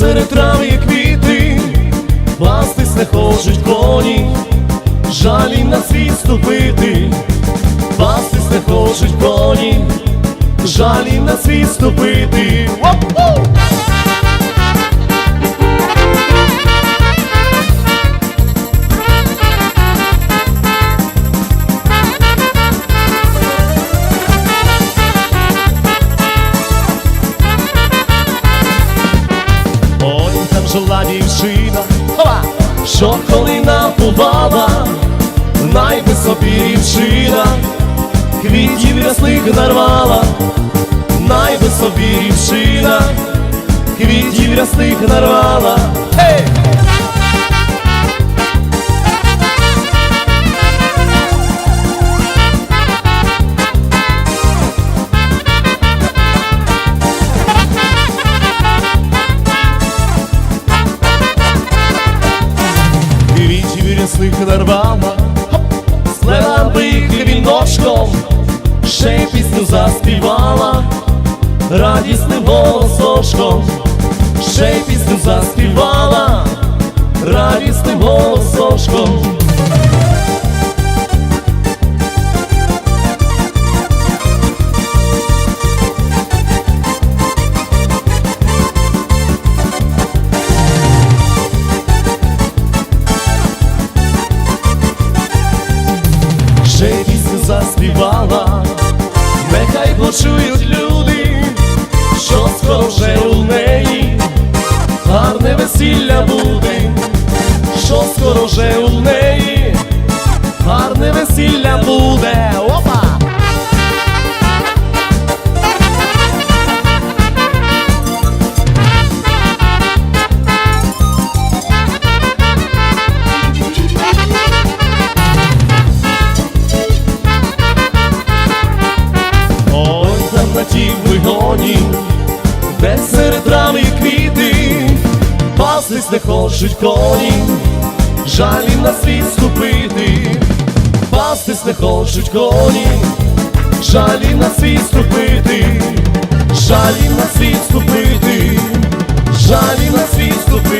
серед трави є квіти, пастись не хочуть коні, жалі на світ ступити, пастись не хочуть коні, жалі на світ ступити. Квітів рясних нарвала, найби собі рівшина, квітів рясних нарвала. Hey! Радісним голосочком. ще пісню заспівала, нехай почують люди, що скоро вже у неї гарне весілля буде, скоро вже у неї гарне весілля буде. Опа! Ой, де серед трави квіти, пастись не хочуть коні, жалі на світ ступити, пастись не хочуть коні, жалі на світ ступити, жалі на світ ступити, жалі на світ ступити.